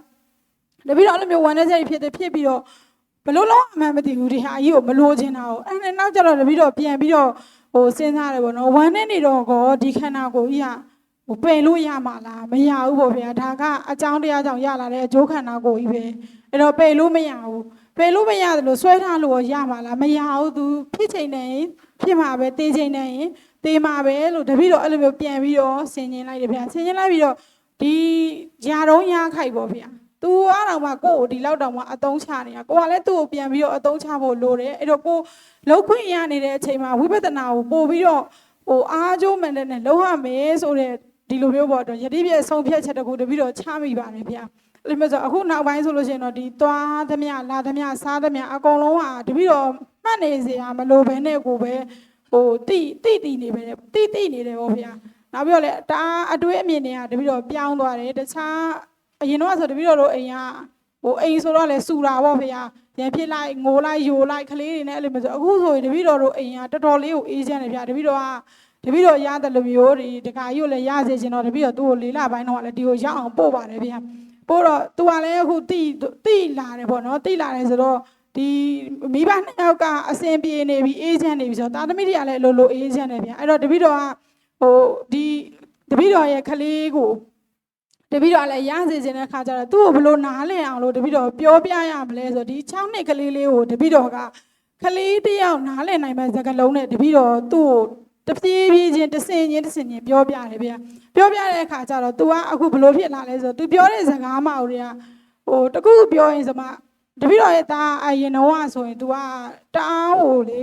Speaker 1: တပည့်တော့အဲ့လိုမျိုးဝမ်းနေစိတ်ဖြစ်တယ်ဖြစ်ပြီးတော့ဘလို့လုံးအမှန်မသိဘူးဒီဟာကြီးကိုမလို့ချင်တာကိုအဲ့ဒါနောက်ကျတော့တပည့်တော့ပြန်ပြီးတော့ဟိုစဉ်းစားတယ်ပေါ့နော်ဝမ်းနေနေတော့ကောဒီခန္ဓာကိုယ်ကြီးက ဟိုပယ်လို့ရမှာလားမရဘူးပေါ့ဗျာဒါကအကြောင်းတရားကြောင့်ရလာတဲ့အကျိုးခန္ဓာကိုယ်ကြီးပဲအဲ့တော့ပယ်လို့မရဘူးပယ်လို့မရတယ်လို့ဆွဲထားလို့ရမှာလားမရဘူးသူဖြစ်ချိန်နဲ့ရင်ဖြစ်မှာပဲတေးချိန်နဲ့ရင်တေးမှာပဲလို့တပည့်တော့အဲ့လိုမျိုးပြန်ပြီးတော့ဆင်ញင်လိုက်တယ်ဗျာဆင်ញင်လိုက်ပြီးတော့ဒီຢာတုံးရခိုက်ပေါ့ဗျာ သူအားတော့မှကိုယ့်ကိုဒီလောက်တောင်မှအတုံးချနေတာကိုကလည်းသူ့ကိုပြန်ပြီးတော့အတုံးချဖို့လိုတယ်အဲ့တော့ကိုလောက်ခွင့်ရနေတဲ့အချိန်မှာဝိပဿနာကိုပို့ပြီးတော့ဟိုအားကျိုးမှန်တဲ့နဲ့လုံးဝမယ်ဆိုတဲ့ဒီလိုမျိုးပေါ့တော့ယတိပြည့်ဆုံးဖြတ်ချက်တကူတပြီးတော့ချမိပါတယ်ဗျာအဲ့လိုမျိုးဆိုအခုနောက်ပိုင်းဆိုလို့ရှိရင်တော့ဒီသွားသမျှလာသမျှစားသမျှအကုန်လုံးဟာတပြီးတော့မှတ်နေစရာမလိုဘဲနဲ့ကိုပဲဟိုတိတိတိနေပဲတိတိနေတယ်ပေါ့ဗျာနောက်ပြီးတော့လေတအားအတွေးအမြင်တွေကတပြီးတော့ပြောင်းသွားတယ်တခြား အရင်တော့ဆိုတပြီးတော့တို့အိမ်ကဟိုအိမ်ဆိုတော့လေစူတာပေါ့ဗျာရံဖြစ်လိုက်ငိုလိုက်ယိုလိုက်ကလေးတွေနဲ့အဲ့လိုမျိုးဆိုအခုဆိုရင်တပြီးတော့တို့အိမ်ကတော်တော်လေးကိုအေးချမ်းတယ်ဗျာတပြီးတော့ကတပည့်တော်ရတယ်လို့မျိုးဒီတခါကြီးကိုလည်းရစေချင်တော့တပည့်တော်သူ့ကိုလေးလပိုင်းတော့လည်းဒီကိုရအောင်ပို့ပါတယ်ဗျာပို့တော့သူကလည်းအခုတိတိလာတယ်ပေါ့နော်တိလာတယ်ဆိုတော့ဒီမိဘနှစ်ယောက်ကအစင်ပြေနေပြီအေးချမ်းနေပြီဆိုတော့တာသမီတွေကလည်းအလိုလိုအေးချမ်းနေဗျာအဲ့တော့တပည့်တော်ကဟိုဒီတပည့်တော်ရဲ့ခလေးကို တပည့်တော်ကလည်းရစေချင်တဲ့ခါကျတော့သူ့ကိုဘယ်လိုနားလည်အောင်လို့တပည့်တော်ပြောပြရမလဲဆိုတော့ဒီ6နှစ်ကလေးလေးကိုတပည့်တော်ကခလေးတစ်ယောက်နားလည်နိုင်မဲ့စကားလုံးနဲ့တပည့်တော်သူ့ကို တပြေးပြေးချင်းတစ်စင်ချင်းတစ်စင်ချင်းပြောပြတယ်ဗျာပြောပြတဲ့အခါကျတော့ तू ကအခုဘလို့ဖြစ်လာလဲဆိုတော့ तू ပြောတဲ့စကားမအောင်တွေကဟိုတကူပြောရင်စမ တပည့်တော်ရဲ့သားအရင်တော့ဆိုရင် तू ကတအားဟိုလေ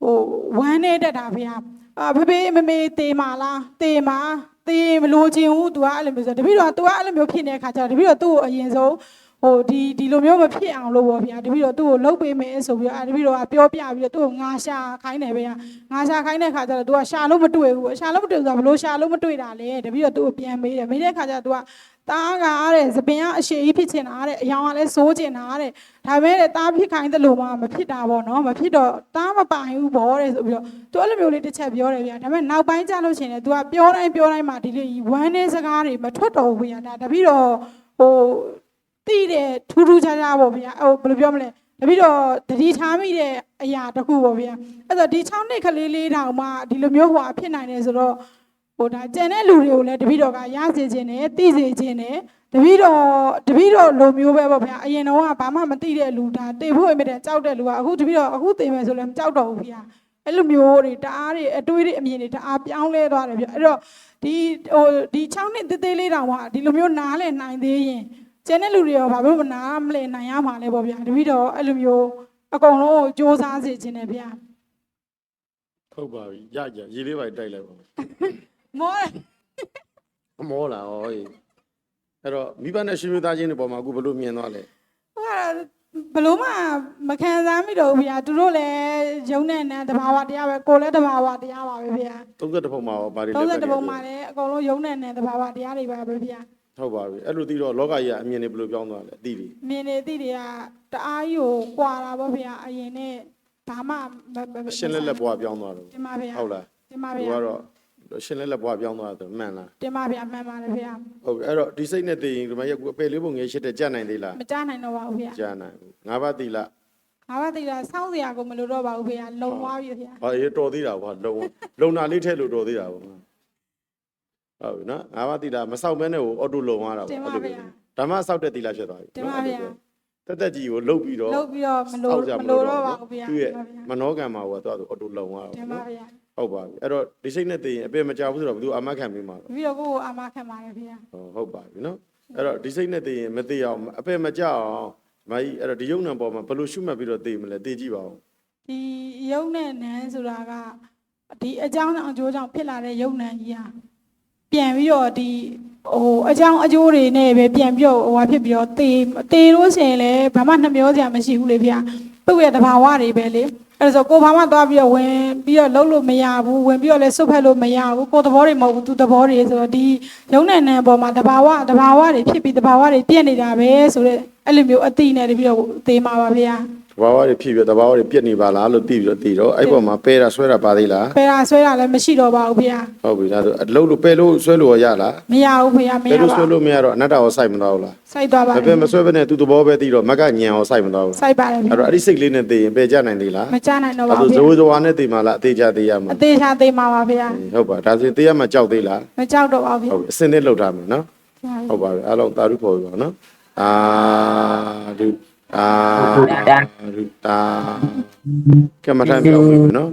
Speaker 1: ဟိုဝမ်းနေတတ်တာဖေဟာအာဖေဖေမမေတေမာလားတေမာ တေမလို့ခြင်းဘူး तू ကအဲ့လိုမျိုးဆိုတပည့်တော် तू ကအဲ့လိုမျိုးဖြစ်နေတဲ့ခါကျတော့တပည့်တော်သူ့ကိုအရင်ဆုံးဟိုဒီဒီလိုမျိုးမဖြစ်အောင်လို့ပေါ့ဗျာတပည့်တော်သူ့ကိုလှုပ်ပေးမယ်ဆိုပြီးတော့အဲ့တပည့်တော်ကပြောပြပြီးတော့သူ့ကိုငါရှာခိုင်းတယ်ဗျာငါရှာခိုင်းတဲ့ခါကျတော့ तू ကရှာလို့မတွေ့ဘူးရှာလို့မတွေ့ဘူးဆိုတော့ဘလို့ရှာလို့မတွေ့တာလဲတပည့်တော်သူ့ကိုပြန်မေးတယ်မေးတဲ့ခါကျတော့ तू က တားကားတဲ့သပင်ကအရှိကြီးဖြစ်ချင်တာတဲ့အယောင်ကလည်းစိုးချင်တာတဲ့ဒါပေမဲ့တဲ့တားဖြစ်ခိုင်းတယ်လို့မှမဖြစ်တာပေါ့နော်မဖြစ်တော့တားမပိုင်ဘူးပေါ့တဲ့ဆိုပြီးတော့သူအဲ့လိုမျိုးလေးတစ်ချက်ပြောတယ်ဗျာဒါပေမဲ့နောက်ပိုင်းကျလို့ရှိရင်လည်း तू ကပြောတိုင်းပြောတိုင်းမှာဒီလိုဝမ်းနေစကားတွေမထွက်တော့ဘူးဗျာဒါတပိတော့ဟိုတိတဲ့ထူးထူးခြားခြားပေါ့ဗျာဟိုဘယ်လိုပြောမလဲတပိတော့တတိထားမိတဲ့အရာတစ်ခုပေါ့ဗျာအဲ့တော့ဒီ6နှစ်ကလေးလေးတောင်မှဒီလိုမျိုးဟိုအဖြစ်နိုင်တယ်ဆိုတော့ ဟိုဒါကျန်တဲ့လူတွေကိုလည်းတပည့်တော်ကရစေခြင်းနဲ့သိစေခြင်းနဲ့တပည့်တော်တပည့်တော်လိုမျိုးပဲပေါ့ဗျာအရင်တော့ကဘာမှမသိတဲ့လူဒါသိဖို့အမြဲတမ်းကြောက်တဲ့လူကအခုတပည့်တော်အခုသိမယ်ဆိုလည်းမကြောက်တော့ဘူးဗျာအဲ့လိုမျိုးတွေတအားတွေအတွေးတွေအမြင်တွေတအားပြောင်းလဲသွားတယ်ဗျာအဲ့တော့ဒီဟိုဒီ6နှစ်သေးသေးလေးတောင်မှဒီလိုမျိုးနားလဲနိုင်သေးရင်ကျန်တဲ့လူတွေရောဘာလို့မနာမလဲနိုင်ရမှာလဲပေါ့ဗျာတပည့်တော်အဲ့လိုမျိုးအကုန်လုံးကိုစ조사စေခြင်းနဲ့ဗျာ
Speaker 2: ဟုတ်ပါပြီရကြရေလေးပါတိုက်လိုက်ပါ
Speaker 1: မောတယ်
Speaker 2: အမောလာဟောဟေးအဲ့တော့မိဘနဲ့ရှင်မိသားချင်းတွေပေါ်မှာအခုဘယ်လိုမြင်သွားလဲ
Speaker 1: ဟိုကဘလို့မှမခံစားမိတော့ဘူးဗျာသူတို့လည်းယုံနဲ့နန်းတဘာဝတရားပဲကိုယ်လည်းတဘာဝတရားပါပဲဗျာ
Speaker 2: 30ပုံမှာရောဘာတွေလဲ
Speaker 1: 30ပုံမှာလည်းအကုန်လုံးယုံနဲ့နန်းတဘာဝတရားတွေပါပဲဗျာ
Speaker 2: ဟုတ်ပါပြီအဲ့လိုသိတော့လောကကြီးကအမြင်တွေဘယ်လိုပြောင်းသွားလဲအတိတွေ
Speaker 1: မြင်နေသိတွေကတအားကြီးကိုကွာတာပေါ့ဗျာအရင်နဲ့ဘာမှမမမ
Speaker 2: အရှင်းလက်လက်ဘွားပြောင်းသွားတယ်
Speaker 1: တင်ပါဗျာ
Speaker 2: ဟုတ်လား
Speaker 1: တင်ပါ
Speaker 2: သူ
Speaker 1: ဗျာ
Speaker 2: ကတော့အ ရှင်းလက်လက်ဘွားပြောင်းသွားတယ်မှန်လား
Speaker 1: တင်ပါဗျာမှန်ပါတယ်ဗျာ
Speaker 2: ဟုတ်ပြီအဲ့တော့ဒီစိတ်နဲ့သိရင်ဒီမှာရက်အပေလေးပုံငယ်ရှိတဲ့ကြက်နိုင်သေးလား
Speaker 1: မကြားနိုင်တော့ပါဘူးဗျာ
Speaker 2: ကြားနိုင်ဘူးငါးပါးသီလ
Speaker 1: ငါဘာသိတာစောင်းစရာကိုမလိုတော့ပါဘူးဗျာလုံသွားပြီဗျာ
Speaker 2: ဟောရေတော်သေးတာကွာလုံလုံနာလေးထဲလို့တော်သေးတာပေါ့ဟုတ်ပြီနော်ငါးပါးသီလမဆောက်မဲနဲ့ကိုအော်တိုလုံသွားတာ
Speaker 1: တင်
Speaker 2: ပေါ့
Speaker 1: ပါ
Speaker 2: အဲ့လို
Speaker 1: ဗျာ
Speaker 2: ဓမ္မဆောက်တဲ့သီလဖြစ်သွားပြီ
Speaker 1: တင်ပါဗျာ
Speaker 2: တက်တက်ကြီးကိုလှုပ်ပြီးတော့
Speaker 1: လုပ်ပြီးတော့မလို
Speaker 2: အောက်ကြ
Speaker 1: မလိုတော့ပါဘူးဗျာ
Speaker 2: သူ့ရဲ့
Speaker 1: တင်ပါဗျာ
Speaker 2: မနောကံမှာဟိုကတော့အော်တိုလုံသွားတာ
Speaker 1: တင်ပါဗျာ
Speaker 2: ဟုတ်ပါပြီအဲ့တော့ဒီစိတ်နဲ့သိရင်အပေမကြောက်ဘူးဆိုတော့ဘယ်သူအာမခံပေးမှာလဲ
Speaker 1: ပြီးတော့ကိုယ့်ကိုအာမခံပါတယ်ဗျာ
Speaker 2: ဟောဟုတ်ပါပြီနော်အဲ့တော့ဒီစိတ်နဲ့သိရင်မသိအောင်အပေမကြောက်အောင်မကြီးအဲ့တော့ဒီယုံနံပေါ်မှာဘယ်လိုရှုမှတ်ပြီးတော့သိမလဲသိကြည့်ပါဦး
Speaker 1: ဒီယုံနဲ့နန်းဆိုတာကဒီအကြောင်းအကျိုးကြောင့်ဖြစ်လာတဲ့ယုံနံကြီးဟာပြန်ပြီးတော့ဒီဟိုအကြောင်းအကျိုးတွေနဲ့ပဲပြန်ပြီးတော့ဟိုဟာဖြစ်ပြီးတော့တေတေလို့ရှိရင်လည်းဘာမှနှမျောစရာမရှိဘူးလေဗျာသူ့ရဲ့တဘာဝတွေပဲလေ အဲ့ဒါဆိုကိုဘာမှသွားပြီးတော့ဝင်ပြီးတော့လှုပ်လို့မရဘူးဝင်ပြီးတော့လည်းစွတ်ဖက်လို့မရဘူးကိုသဘောတွေမဟုတ်ဘူးသူသဘောတွေဆိုတော့ဒီယုံနဲ့နန်းပေါ်မှာတဘာဝတဘာဝတွေဖြစ်ပြီးတဘာဝတွေပြည့်နေတာပဲဆိုတော့အဲ့လိုမျိုးအတိနဲ့တပြီးတော့သေမှာပါဗျာ
Speaker 2: တ ဘာဝတွေဖြစ်ပြီးတဘာဝတွေပြက်နေပါလားလို့သိပြီးတော့သိတော့အဲ့ပေါ်မှာပဲတာဆွဲတာပါသေးလား
Speaker 1: ပယ်တာဆွဲတာလည်းမရှိတော့ပါဘူးဗျာ
Speaker 2: ဟုတ်ပြီဒါဆိုအလုံးလို့ပဲလို့ဆွဲလို့ရလား
Speaker 1: မရဘူးဗျာမ
Speaker 2: ပဲ
Speaker 1: ရ
Speaker 2: လို့
Speaker 1: ပါ
Speaker 2: ဆွဲ
Speaker 1: ဘူး
Speaker 2: လို့မရတော့အနတ္တရောစိုက်မသွားဘူးလား
Speaker 1: စိုက်သွားပါ
Speaker 2: မပဲမဆွဲဘဲနဲ့သူ့သဘောပဲသိတော့မကညံရောစိုက်မသွားဘူး
Speaker 1: စိုက်ပါတယ်ဗျာ
Speaker 2: အဲ့တော့အဲ့ဒီစိတ်လေးနဲ့သိရင်ပဲကြနိုင်သေးလား
Speaker 1: မချနိုင်တော့
Speaker 2: အဲ့
Speaker 1: ပါ
Speaker 2: ဒါ
Speaker 1: ဘူး
Speaker 2: ဇိုး
Speaker 1: ဗျာ
Speaker 2: ဇဝါနဲ့သိမှလားအသေးချသေးရမှာ
Speaker 1: အသေးချာသေးမှာပါဗျာ
Speaker 2: ဟုတ်ပါဒါဆိုရင်သိရမှကြောက်သေးလား
Speaker 1: မကြောက်တော့ပါဘူးဗျာ
Speaker 2: ဟုတ်ပြီအစင်းနဲ့လောက်ထားမယ်နော်ဟုတ်ပါပြီအားလုံးသာဓုခေါ်ပြီပါနော်အာဓု အာဓုတာကမ္မထံပြောင်းပြီနော်